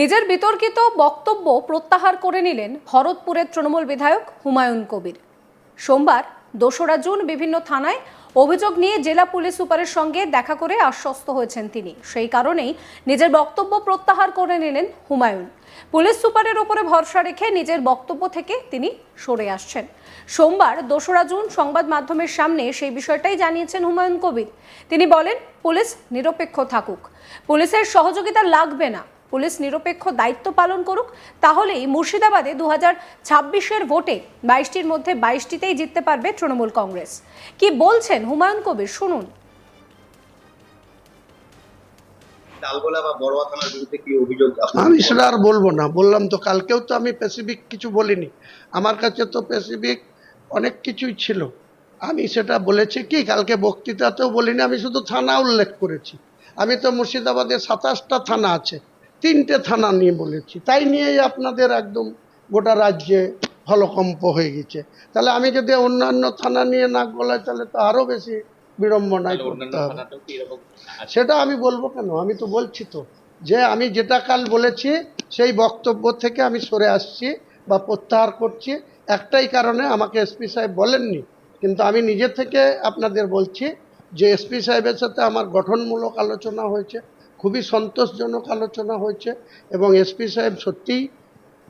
নিজের বিতর্কিত বক্তব্য প্রত্যাহার করে নিলেন ভরতপুরের তৃণমূল বিধায়ক হুমায়ুন কবির। সোমবার দোসরা জুন বিভিন্ন থানায় অভিযোগ নিয়ে জেলা পুলিশ সুপারের সঙ্গে দেখা করে আশ্বস্ত হয়েছেন তিনি। সেই কারণেই নিজের বক্তব্য প্রত্যাহার করে নিলেন হুমায়ুন। পুলিশ সুপারের ওপরে ভরসা রেখে নিজের বক্তব্য থেকে তিনি সরে আসছেন। সোমবার দোসরা জুন সংবাদ মাধ্যমের সামনে সেই বিষয়টাই জানিয়েছেন হুমায়ুন কবির। তিনি বলেন, পুলিশ নিরপেক্ষ থাকুক। পুলিশের সহযোগিতা লাগবে না। পুলিশ নিরপেক্ষ দায়িত্ব পালন করুক তাহলেই মুর্শিদাবাদে দু হাজার ছাব্বিশের ভোটে বাইশটির মধ্যে বাইশটিতেই জিততে পারবে তৃণমূল কংগ্রেস। কি বলছেন হুমায়ুন কবির? শুনুন? আমি সেটা আর বলব না। বললাম তো কালকেও তো আমি স্পেসিফিক কিছু বলিনি। আমার কাছে তো স্পেসিফিক অনেক কিছুই ছিল। আমি সেটা বলেছি কি কালকে বক্তৃতাতেও বলিনি আমি শুধু থানা উল্লেখ করেছি। আমি তো মুর্শিদাবাদে সাতাশটা থানা আছে। তিনটে থানা নিয়ে বলেছি। তাই নিয়েই আপনাদের একদম গোটা রাজ্যে হলকম্প হয়ে গেছে। তাহলে আমি যদি অন্যান্য থানা নিয়ে নাক গলাই তাহলে তো আরও বেশি বিড়ম্বনায় করতে হবে? সেটা আমি বলব কেন? আমি তো বলছি তো যে আমি যেটা কাল বলেছি সেই বক্তব্য থেকে আমি সরে আসছি বা প্রত্যাহার করছি। একটাই কারণে আমাকে এসপি সাহেব বলেননি কিন্তু আমি নিজে থেকে আপনাদের বলছি যে এসপি সাহেবের সাথে আমার গঠনমূলক আলোচনা হয়েছে। খুবই সন্তোষজনক আলোচনা হয়েছে এবং এসপি সাহেব সত্যিই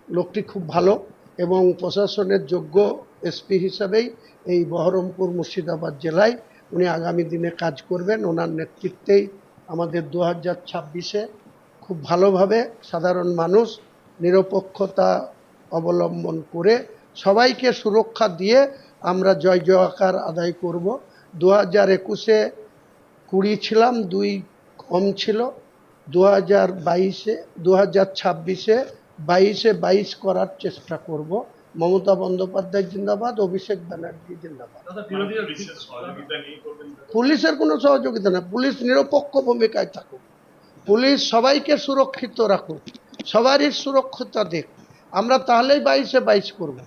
লোকটি খুব ভালো এবং প্রশাসনের যোগ্য এসপি হিসাবেই এই বহরমপুর মুর্শিদাবাদ জেলায় উনি আগামী দিনে কাজ করবেন। ওনার নেতৃত্বেই আমাদের দু হাজার ছাব্বিশে খুব ভালোভাবে সাধারণ মানুষ নিরপেক্ষতা অবলম্বন করে সবাইকে সুরক্ষা দিয়ে আমরা জয় জয়াকার আদায় করব। দু হাজার একুশে কুড়ি ছিলাম, দুই কম ছিল। দু হাজার বাইশে দু হাজার ছাব্বিশে বাইশে বাইশ করার চেষ্টা করব। মমতা বন্দ্যোপাধ্যায় জিন্দাবাদ অভিষেক ব্যানার্জি জিন্দাবাদ। পুলিশের কোনো সহযোগিতা না। পুলিশ নিরপেক্ষ ভূমিকায় থাকুক। পুলিশ সবাইকে সুরক্ষিত রাখুক। সবারই সুরক্ষতা দেখ আমরা তাহলেই বাইশে বাইশ করব।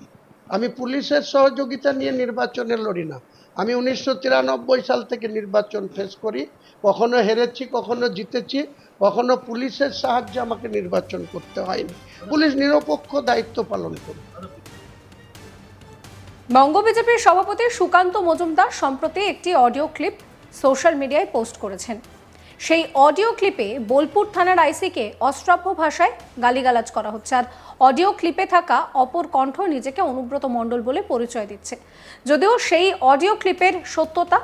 আমি পুলিশের সহযোগিতা নিয়ে নির্বাচনে লড়ি না। আমি উনিশশো তিরানব্বই সাল থেকে নির্বাচন ফেস করি। কখনো হেরেছি, কখনো জিতেছি, কখনো পুলিশের সাহায্যে আমাকে নির্বাচন করতে হয়নি। পুলিশ নিরপেক্ষ দায়িত্ব পালন করবে। বঙ্গ বিজেপির সভাপতি সুকান্ত মজুমদার সম্প্রতি একটি অডিও ক্লিপ সোশ্যাল মিডিয়ায় পোস্ট করেছেন। সেই অডিও ক্লিপে বোলপুর থানার আইসিকে অস্ত্রাভ্য ভাষায় গালিগালাজ করা হচ্ছে। আর অডিও ক্লিপে থাকা অপর কণ্ঠ নিজেকে অনুব্রত মণ্ডল বলে পরিচয় দিচ্ছে। যদিও সেই অডিও ক্লিপের সত্যতা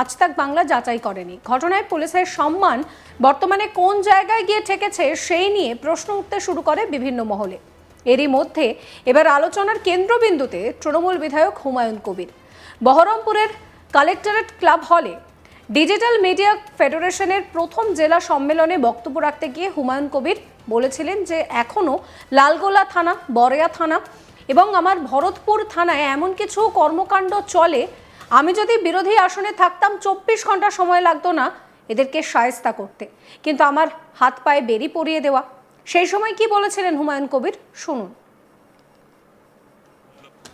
আজ তাক বাংলা যাচাই করেনি। ঘটনায় পুলিশের সম্মান বর্তমানে কোন জায়গায় গিয়ে ঠেকেছে সেই নিয়ে প্রশ্ন উঠতে শুরু করে বিভিন্ন মহলে। এরই মধ্যে এবার আলোচনার কেন্দ্রবিন্দুতে তৃণমূল বিধায়ক হুমায়ুন কবির। বহরমপুরের কালেক্টরেট ক্লাব হলে ডিজিটাল মিডিয়া ফেডারেশনের প্রথম জেলা সম্মেলনে বক্তব্য রাখতে গিয়ে হুমায়ুন কবির বলেছিলেন যে এখনও লালগোলা থানা, বরেয়া থানা এবং আমার ভরতপুর থানায় এমন কিছু কর্মকাণ্ড চলে। আমি যদি বিরোধী আসনে থাকতাম, চব্বিশ ঘণ্টা সময় লাগতো না এদেরকে সায়স্তা করতে। কিন্তু আমার হাত পায়ে বেরি পরিয়ে দেওয়া। সেই সময় কি বলেছিলেন হুমায়ুন কবির? শুনুন।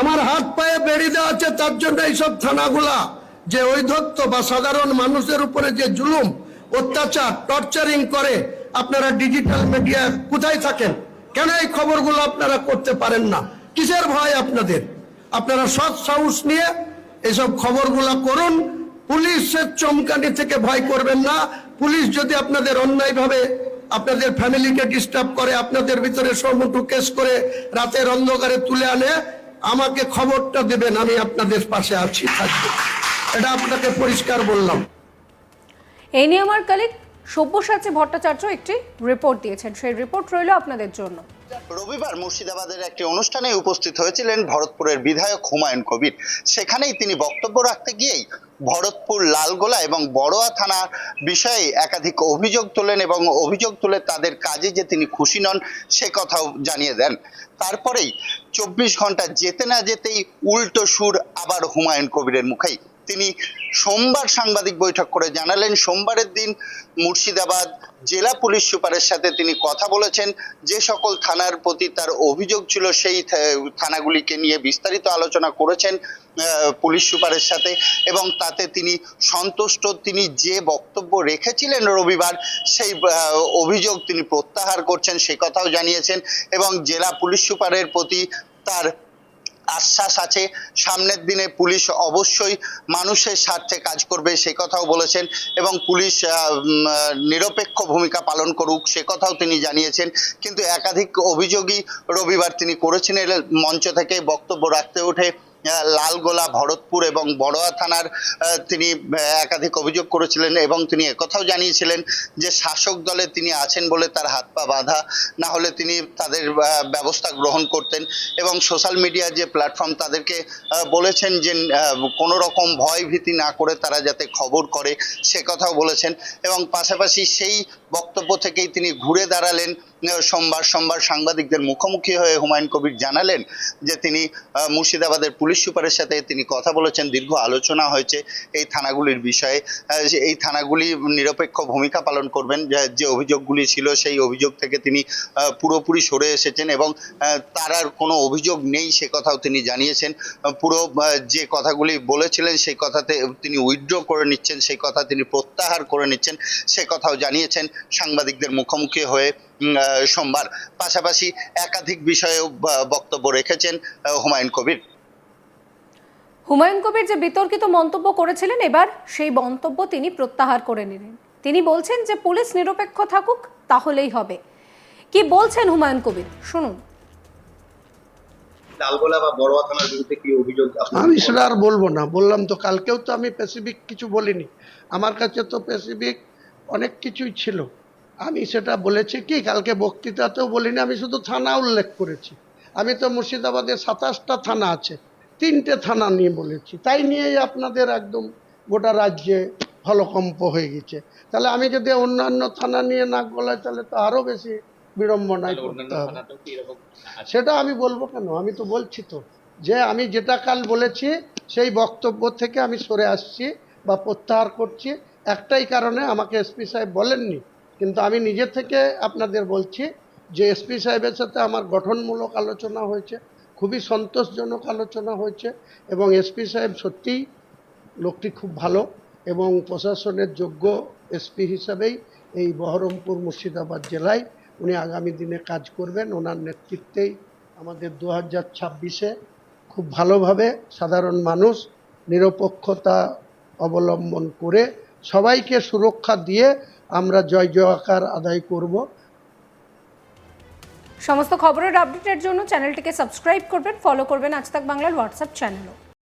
আমার হাত পায়ে বেড়ি দেওয়া আছে, তার জন্য এইসব থানাগুলা, যে ঐধত্য বা সাধারণ মানুষের উপরে যে জুলুম, অত্যাচার, টর্চারিং করে, আপনারা ডিজিটাল মিডিয়া কোথায় থাকেন? কেন এই খবরগুলো আপনারা করতে পারেন না? কিসের ভয় আপনাদের? আপনারা সৎ সাহস নিয়ে এসব খবরগুলা করুন। পুলিশের চমকানি থেকে ভয় করবেন না। পুলিশ যদি আপনাদের অন্যায়ভাবে আপনাদের ফ্যামিলিকে ডিস্টার্ব করে, আপনাদের ভিতরে সমুটু কেস করে, রাতের অন্ধকারে তুলে আনে আমাকে খবরটা দেবেন আমি আপনাদের পাশে আছি থাকব। এটা আপনাকে পরিষ্কার বললাম। এই নিয়ে আমার কালিক সব্যসাচী ভট্টাচার্য একটি রিপোর্ট দিয়েছেন। সেই রিপোর্ট রইল আপনাদের জন্য। রবিবার মুর্শিদাবাদের একটি অনুষ্ঠানে উপস্থিত হয়েছিলেন ভরতপুরের বিধায়ক হুমায়ুন কবির। সেখানেই তিনি বক্তব্য রাখতে গিয়েই ভরতপুর লালগোলা এবং বড়োয়া থানার বিষয়ে একাধিক অভিযোগ তোলেন এবং অভিযোগ তুলে তাদের কাজে যে তিনি খুশি নন, সে কথাও জানিয়ে দেন। তারপরেই চব্বিশ ঘণ্টা যেতে না যেতেই উল্টো সুর আবার হুমায়ুন কবিরের মুখেই। তিনি সোমবার সাংবাদিক বৈঠক করে জানালেন, সোমবারের দিন মুর্শিদাবাদ জেলা পুলিশ সুপারের সাথে তিনি কথা বলেছেন। যে সকল থানার প্রতি তার অভিযোগ ছিল, সেই থানাগুলিকে নিয়ে বিস্তারিত আলোচনা করেছেন পুলিশ সুপারের সাথে এবং তাতে তিনি সন্তুষ্ট। তিনি যে বক্তব্য রেখেছিলেন রবিবার, সেই অভিযোগ তিনি প্রত্যাহার করছেন, সে কথাও জানিয়েছেন এবং জেলা পুলিশ সুপারের প্রতি তার আশ্বাস আছে। সামনের দিনে পুলিশ অবশ্যই মানুষের স্বার্থে কাজ করবে, সে কথাও বলেছেন এবং পুলিশ নিরপেক্ষ ভূমিকা পালন করুক, সে কথাও তিনি জানিয়েছেন। কিন্তু একাধিক অভিযোগই রবিবার তিনি করেছেন মঞ্চ থেকে বক্তব্য রাখতে উঠে লালগোলা, ভরতপুর এবং বড়োয়া থানার তিনি একাধিক অভিযোগ করেছিলেন এবং তিনি একথাও জানিয়েছিলেন যে শাসক দলে তিনি আছেন বলে তার হাত পা বাঁধা, না হলে তিনি তাদের ব্যবস্থা গ্রহণ করতেন এবং সোশ্যাল মিডিয়া যে প্ল্যাটফর্ম তাদেরকে বলেছেন যে কোনো রকম ভয় ভীতি না করে তারা যাতে খবর করে, সে কথাও বলেছেন এবং পাশাপাশি সেই বক্তব্য থেকেই তিনি ঘুরে দাঁড়ালেন সোমবার সোমবার সাংবাদিকদের মুখোমুখি হয়ে হুমায়ুন কবির জানালেন যে তিনি মুর্শিদাবাদের পুলিশ সুপারের সাথে তিনি কথা বলেছেন, দীর্ঘ আলোচনা হয়েছে এই থানাগুলির বিষয়ে। এই থানাগুলি নিরপেক্ষ ভূমিকা পালন করবেন, যে- অভিযোগগুলি ছিল সেই অভিযোগ থেকে তিনি পুরোপুরি সরে এসেছেন এবং তার আর কোনো অভিযোগ নেই সে কথাও তিনি জানিয়েছেন। পুরো যে কথাগুলি বলেছিলেন সেই কথাতে তিনি উইথড্র করে নিচ্ছেন, সেই কথা তিনি প্রত্যাহার করে নিচ্ছেন, সে কথাও জানিয়েছেন। সাংবাদিকদের মুখোমুখি হয়ে সোমবার। পাশাপাশি একাধিক বিষয়েও বা- বক্তব্য রেখেছেন হুমায়ুন কবির। হুমায়ুন কবির যে বিতর্কিত মন্তব্য করেছিলেন এবার সেই মন্তব্য তিনি প্রত্যাহার করে নিলেন। তিনি বলছেন যে পুলিশ নিরপেক্ষ থাকুক তাহলেই হবে। কি বলছেন হুমায়ুন কবির? শুনুন। ডালগোলা বা বড়োয়া থানার বিরুদ্ধে কি অভিযোগ আপনার? আমি সেটা আর বলব না। বললাম তো কালকেও তো আমি স্পেসিফিক কিছু বলিনি। আমার কাছে তো স্পেসিফিক অনেক কিছুই ছিল। আমি সেটা বলেছি কি কালকে বক্তৃতাতেও বলিনি আমি শুধু থানা উল্লেখ করেছি। আমি তো মুর্শিদাবাদে সাতাশটা থানা আছে তিনটে থানা নিয়ে বলেছি। তাই নিয়েই আপনাদের একদম গোটা রাজ্যে হলকম্প হয়ে গেছে। তাহলে আমি যদি অন্যান্য থানা নিয়ে নাক গলায় তাহলে তো আরও বেশি বিড়ম্বনায় করতে হবে। সেটা আমি বলব কেন? আমি তো বলছি তো যে আমি যেটা কাল বলেছি সেই বক্তব্য থেকে আমি সরে আসছি বা প্রত্যাহার করছি। একটাই কারণে আমাকে এসপি সাহেব বলেননি কিন্তু আমি নিজে থেকে আপনাদের বলছি যে এসপি সাহেবের সাথে আমার গঠনমূলক আলোচনা হয়েছে, খুবই সন্তোষজনক আলোচনা হয়েছে এবং এসপি সাহেব সত্যিই লোকটি খুব ভালো এবং প্রশাসনের যোগ্য এসপি হিসাবেই এই বহরমপুর মুর্শিদাবাদ জেলায় উনি আগামী দিনে কাজ করবেন। ওনার নেতৃত্বেই আমাদের দু হাজার ছাব্বিশে খুব ভালোভাবে সাধারণ মানুষ নিরপেক্ষতা অবলম্বন করে সবাইকে সুরক্ষা দিয়ে আমরা জয় জয়াকার আদায় করব। সমস্ত খবরের আপডেটের জন্য চ্যানেলটিকে সাবস্ক্রাইব করবেন ফলো করবেন আজ তাক বাংলার হোয়াটসঅ্যাপ চ্যানেলও